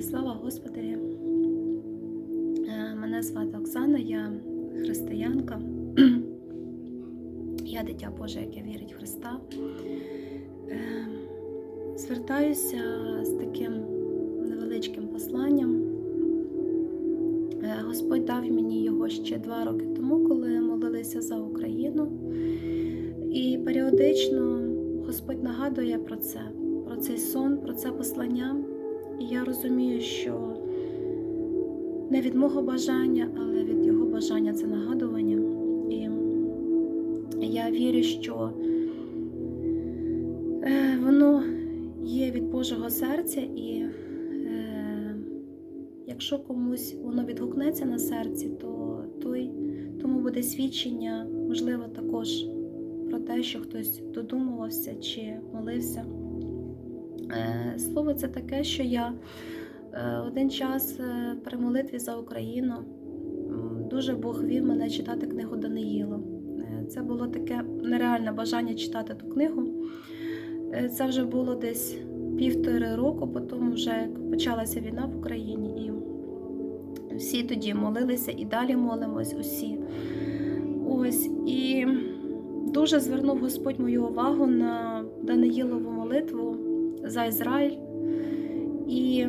Слава Господи! Е, Мене звати Оксана, я християнка. Я дитя Боже, яке вірить в Христа. Е, Звертаюся з таким невеличким посланням. Е, Господь дав мені його ще два роки тому, коли молилися за Україну. І періодично Господь нагадує про це, про цей сон, про це послання. І я розумію, що не від мого бажання, але від його бажання це нагадування. І я вірю, що е, воно є від Божого серця, і е, якщо комусь воно відгукнеться на серці, то той, тому буде свідчення, можливо, також про те, що хтось додумувався чи молився. Е, Слово це таке, що я е, один час е, при молитві за Україну дуже Бог вів мене читати книгу Даниїла. Це було таке нереальне бажання читати ту книгу. Це вже було десь півтори року, потім вже почалася війна в Україні, і всі тоді молилися і далі молимось усі. Ось і дуже звернув Господь мою увагу на Даниїлову молитву за Ізраїль. І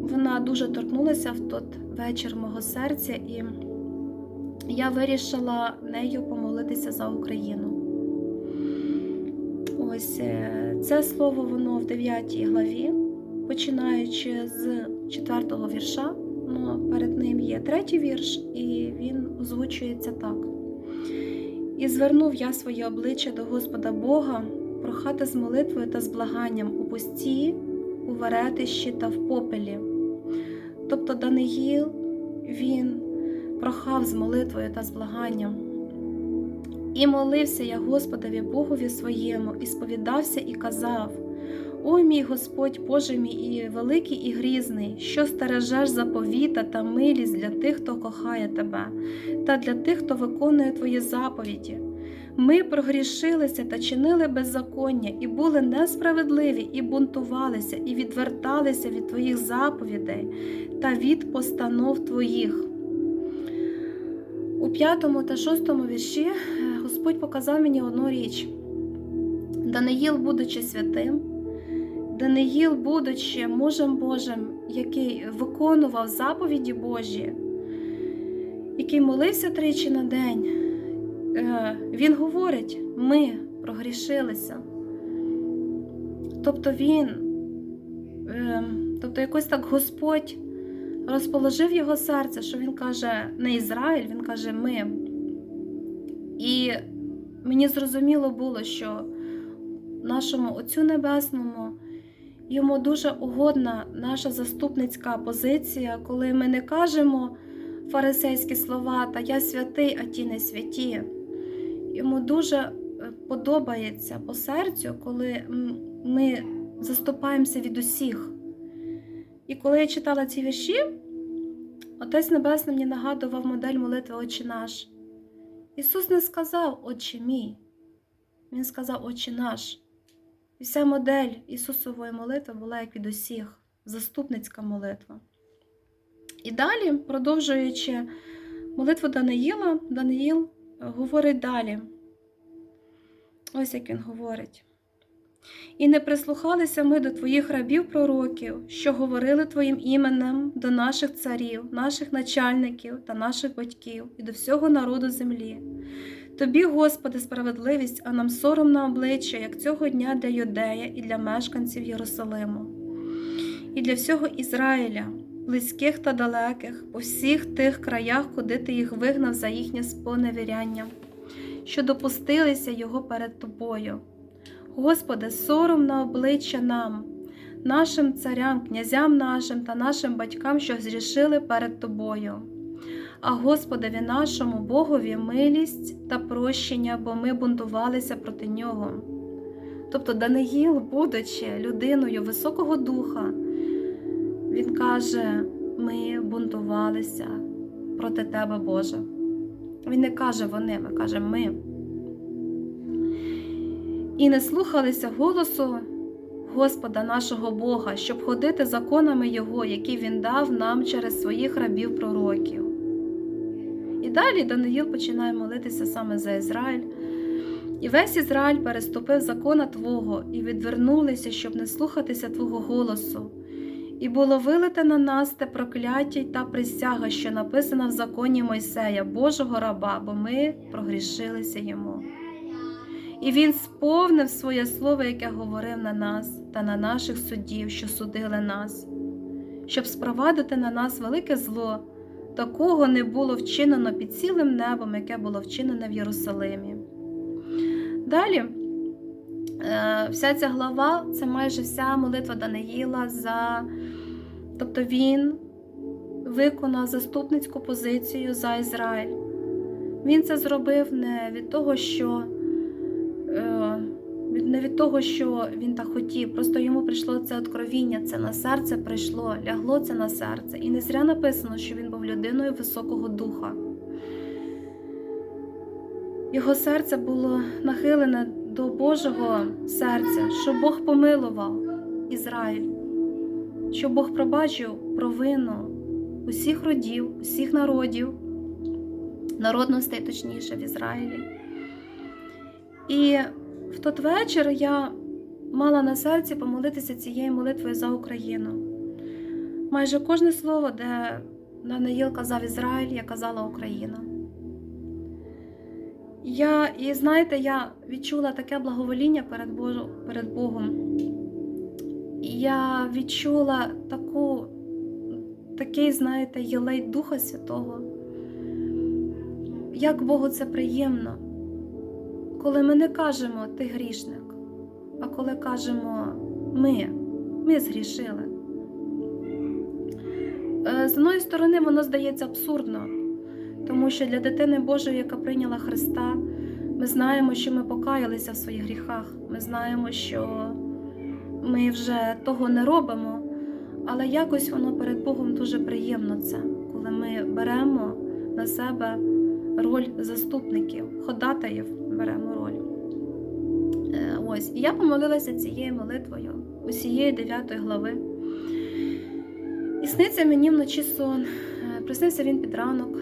вона дуже торкнулася в той вечір мого серця, і я вирішила нею помолитися за Україну. Ось е, це слово воно в 9 главі, починаючи з 4 вірша. Ну, перед ним є третій вірш, і він озвучується так. І звернув я своє обличчя до Господа Бога, прохати з молитвою та з благанням у пусті, у веретищі та в попелі. Тобто Даниїл, він прохав з молитвою та з благанням. І молився я Господові Богові своєму, і сповідався і казав: Ой мій Господь, Боже мій і великий і грізний, що стережеш заповіта та милість для тих, хто кохає тебе, та для тих, хто виконує твої заповіді. Ми прогрішилися та чинили беззаконня, і були несправедливі, і бунтувалися, і відверталися від твоїх заповідей та від постанов твоїх. У п'ятому та шостому вірші е, Господь показав мені одну річ: Даниїл, будучи святим, Даниїл, будучи мужем Божим, який виконував заповіді Божі, який молився тричі на день, він говорить: ми прогрішилися. Тобто він, е, тобто якось так Господь розположив його серце, що він каже не Ізраїль, він каже ми. І мені зрозуміло було, що нашому Отцю Небесному йому дуже угодна наша заступницька позиція, коли ми не кажемо фарисейські слова та я святий, а ті не святі. Йому дуже е, подобається по серцю, коли ми заступаємося від усіх. І коли я читала ці вірші, Отець Небесний мені нагадував модель молитви Отче наш. Ісус не сказав Отче мій, Він сказав Отче наш. І вся модель Ісусової молитви була як від усіх, заступницька молитва. І далі, продовжуючи молитву Даниїла, Даниїл говорить далі. Ось як він говорить. І не прислухалися ми до твоїх рабів пророків, що говорили твоїм іменем до наших царів, наших начальників та наших батьків і до всього народу землі. Тобі, Господи, справедливість, а нам сором на обличчя, як цього дня для Юдея і для мешканців Єрусалиму, і для всього Ізраїля, близьких та далеких, по всіх тих краях, куди ти їх вигнав за їхнє споневіряння, що допустилися його перед тобою. Господи, сором на обличчя нам, нашим царям, князям нашим та нашим батькам, що зрішили перед Тобою. А Господові нашому Богові милість та прощення, бо ми бунтувалися проти Нього. Тобто Даниїл, будучи людиною високого духа, він каже: ми бунтувалися проти Тебе, Боже. Він не каже вони, ми каже ми і не слухалися голосу Господа нашого Бога, щоб ходити законами Його, які Він дав нам через своїх рабів пророків. І далі Даниїл починає молитися саме за Ізраїль. І весь Ізраїль переступив закона Твого і відвернулися, щоб не слухатися Твого голосу. І було вилите на нас те прокляття й та присяга, що написана в законі Мойсея, Божого раба, бо ми прогрішилися йому. І він сповнив своє слово, яке говорив на нас та на наших суддів, що судили нас, щоб спровадити на нас велике зло, такого не було вчинено під цілим небом, яке було вчинене в Єрусалимі. Далі, вся ця глава це майже вся молитва Даниїла за. Тобто він виконав заступницьку позицію за Ізраїль. Він це зробив не від того, що е, не від того, що він так хотів. Просто йому прийшло це откровіння, це на серце прийшло, лягло це на серце. І не зря написано, що він був людиною високого духа. Його серце було нахилене до Божого серця, що Бог помилував Ізраїль, що Бог пробачив провину усіх родів, усіх народів, народностей, точніше, в Ізраїлі. І в тот вечір я мала на серці помолитися цією молитвою за Україну. Майже кожне слово, де Даниїл казав Ізраїль, я казала Україна. Я, і знаєте, я відчула таке благовоління перед, Божу, перед Богом. Я відчула таку, такий, знаєте, єлей Духа Святого. Як Богу це приємно, коли ми не кажемо ти грішник, а коли кажемо ми, ми згрішили. Е, З одної сторони, воно здається абсурдно, тому що для дитини Божої, яка прийняла Христа, ми знаємо, що ми покаялися в своїх гріхах. Ми знаємо, що ми вже того не робимо, але якось воно перед Богом дуже приємно це, коли ми беремо на себе роль заступників, ходатаїв беремо роль. Е, Ось, і я помолилася цією молитвою усієї 9 глави. І сниться мені вночі сон. Е, Приснився він під ранок.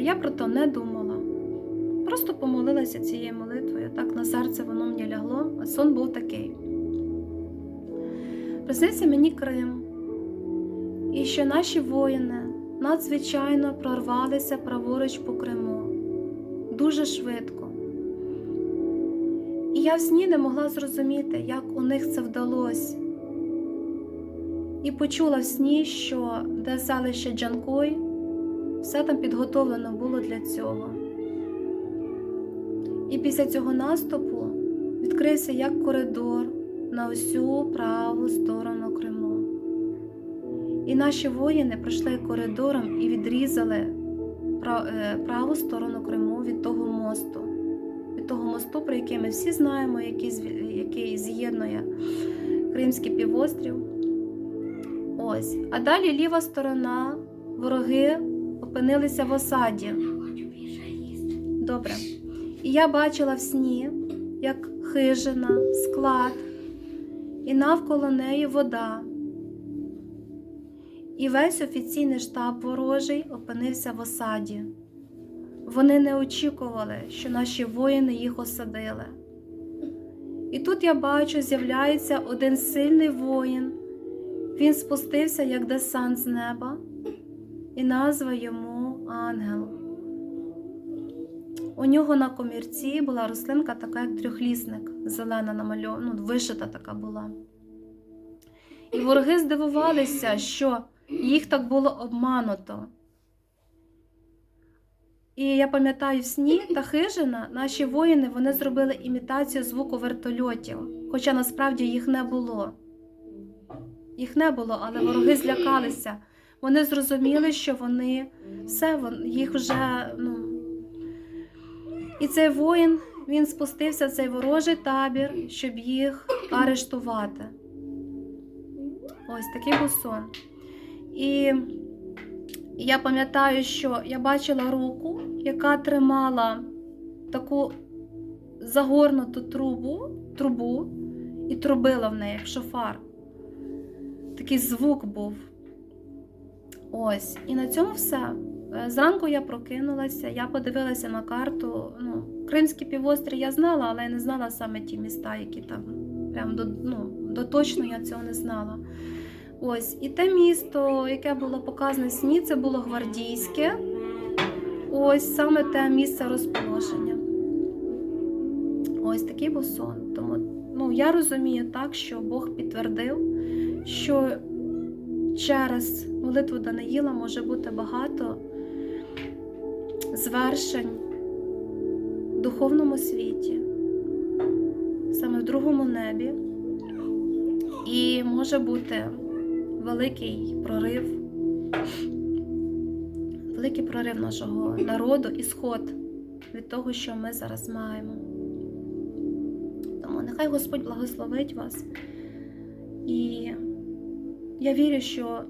Я про то не думала. Просто помолилася цією молитвою. Так на серце воно мені лягло, а сон був такий. Приснився мені Крим, і що наші воїни надзвичайно прорвалися праворуч по Криму. Дуже швидко. І я в сні не могла зрозуміти, як у них це вдалося. І почула в сні, що де селище Джанкой, все там підготовлено було для цього. І після цього наступу відкрився як коридор на усю праву сторону Криму. І наші воїни пройшли коридором і відрізали е, праву сторону Криму від того мосту, від того мосту, про який ми всі знаємо, який, з'єднує Кримський півострів. Ось. А далі ліва сторона, вороги опинилися в осаді. Добре. І я бачила в сні, як хижина, склад, і навколо неї вода. І весь офіційний штаб ворожий опинився в осаді. Вони не очікували, що наші воїни їх осадили. І тут я бачу, з'являється один сильний воїн. Він спустився як десант з неба, і назва йому ангел. У нього на комірці була рослинка така, як трьохлісник, зелена намальована, ну, вишита така була. І вороги здивувалися, що їх так було обмануто. І я пам'ятаю в сні та хижина, наші воїни вони зробили імітацію звуку вертольотів, хоча насправді їх не було. Їх не було, але вороги злякалися. Вони зрозуміли, що вони все, їх вже. ну, і цей воїн він спустився в цей ворожий табір, щоб їх арештувати. Ось такий був сон. І я пам'ятаю, що я бачила руку, яка тримала таку загорнуту трубу, трубу, і трубило в неї, як шофар. Такий звук був. Ось. І на цьому все. Е, Зранку я прокинулася, я подивилася на карту. Ну, Кримський півострів я знала, але я не знала саме ті міста, які там прям до, ну, до точно я цього не знала. Ось, і те місто, яке було показане сні, це було гвардійське. Ось саме те місце розположення. Ось такий був сон. Тому ну, я розумію так, що Бог підтвердив, що через молитву Даниїла може бути багато звершень в духовному світі, саме в другому небі, і може бути великий прорив, великий прорив нашого народу і сход від того, що ми зараз маємо. Тому нехай Господь благословить вас. І я вірю, що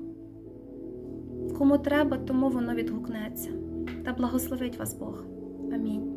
кому треба, тому воно відгукнеться. Та благословить вас Бог. Амінь.